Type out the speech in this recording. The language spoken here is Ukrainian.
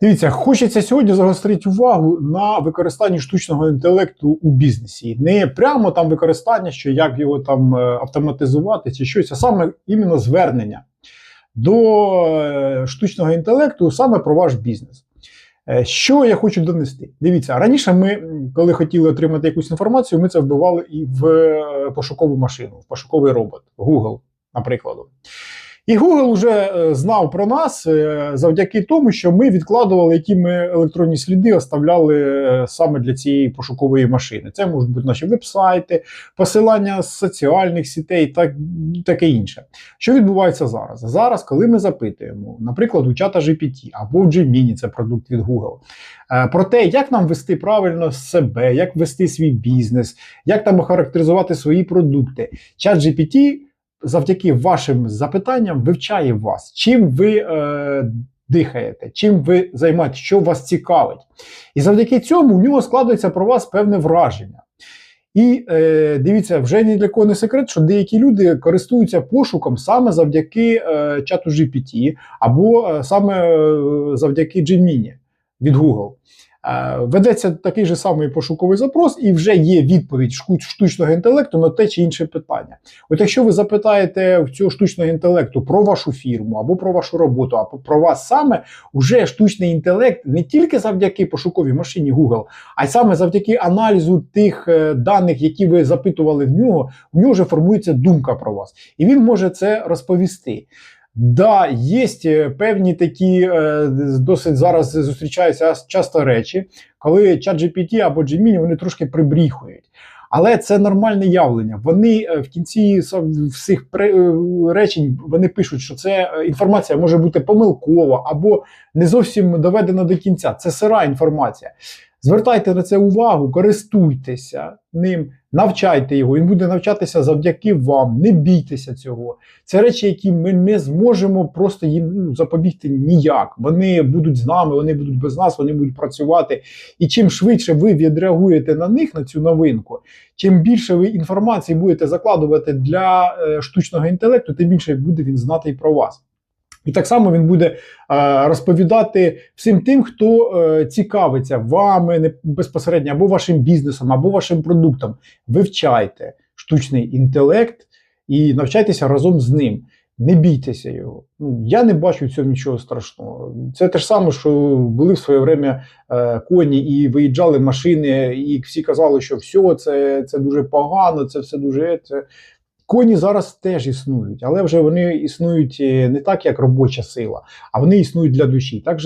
Дивіться, хочеться сьогодні загострити увагу на використанні штучного інтелекту у бізнесі. Не прямо там використання, що як його там е, автоматизувати чи щось, а саме іменно звернення до е, штучного інтелекту саме про ваш бізнес. Е, Що я хочу донести? Дивіться, раніше ми, коли хотіли отримати якусь інформацію, ми це вбивали і в пошукову машину, в пошуковий робот, Google, наприклад. І Google вже е, знав про нас е, завдяки тому, що ми відкладували, які ми електронні сліди оставляли е, саме для цієї пошукової машини. Це можуть бути наші веб-сайти, посилання з соціальних сітей та таке інше. Що відбувається зараз? Зараз, коли ми запитуємо, наприклад, у чата GPT або в Gemini, це продукт від Google, про те, як нам вести правильно себе, як вести свій бізнес, як там охарактеризувати свої продукти. Чат GPT завдяки вашим запитанням вивчає вас, чим ви е, дихаєте, чим ви займаєтесь, що вас цікавить. І завдяки цьому у нього складається про вас певне враження. І е, дивіться, вже ні для кого не секрет, що деякі люди користуються пошуком саме завдяки е, чату GPT або е, саме е, завдяки Gemini від Google. Е, Ведеться такий же самий пошуковий запрос, і вже є відповідь штучного інтелекту на те чи інше питання. От якщо ви запитаєте в цього штучного інтелекту про вашу фірму або про вашу роботу, або про вас саме, уже штучний інтелект не тільки завдяки пошуковій машині Google, а й саме завдяки аналізу тих е, даних, які ви запитували в нього, в нього вже формується думка про вас, і він може це розповісти. Да, є певні такі е, досить зараз зустрічаються часто речі, коли ChatGPT або Gemini вони трошки прибріхують. Але це нормальне явлення. Вони е, в кінці всіх е, речень вони пишуть, що це е, інформація може бути помилкова або не зовсім доведена до кінця. Це сира інформація. Звертайте на це увагу, користуйтеся ним, навчайте його. Він буде навчатися завдяки вам. Не бійтеся цього. Це речі, які ми не зможемо просто їм ну, запобігти ніяк. Вони будуть з нами, вони будуть без нас, вони будуть працювати. І чим швидше ви відреагуєте на них, на цю новинку, чим більше ви інформації будете закладувати для е, штучного інтелекту, тим більше буде він знати і про вас. І так само він буде е, розповідати всім тим, хто е, цікавиться вами безпосередньо або вашим бізнесом, або вашим продуктом. Вивчайте штучний інтелект і навчайтеся разом з ним. Не бійтеся його. Ну, я не бачу в цьому нічого страшного. Це те ж саме, що були в своє время е, коні і виїжджали машини, і всі казали, що все, це, це дуже погано, це все дуже. Це... Коні зараз теж існують, але вже вони існують е, не так, як робоча сила, а вони існують для душі. Так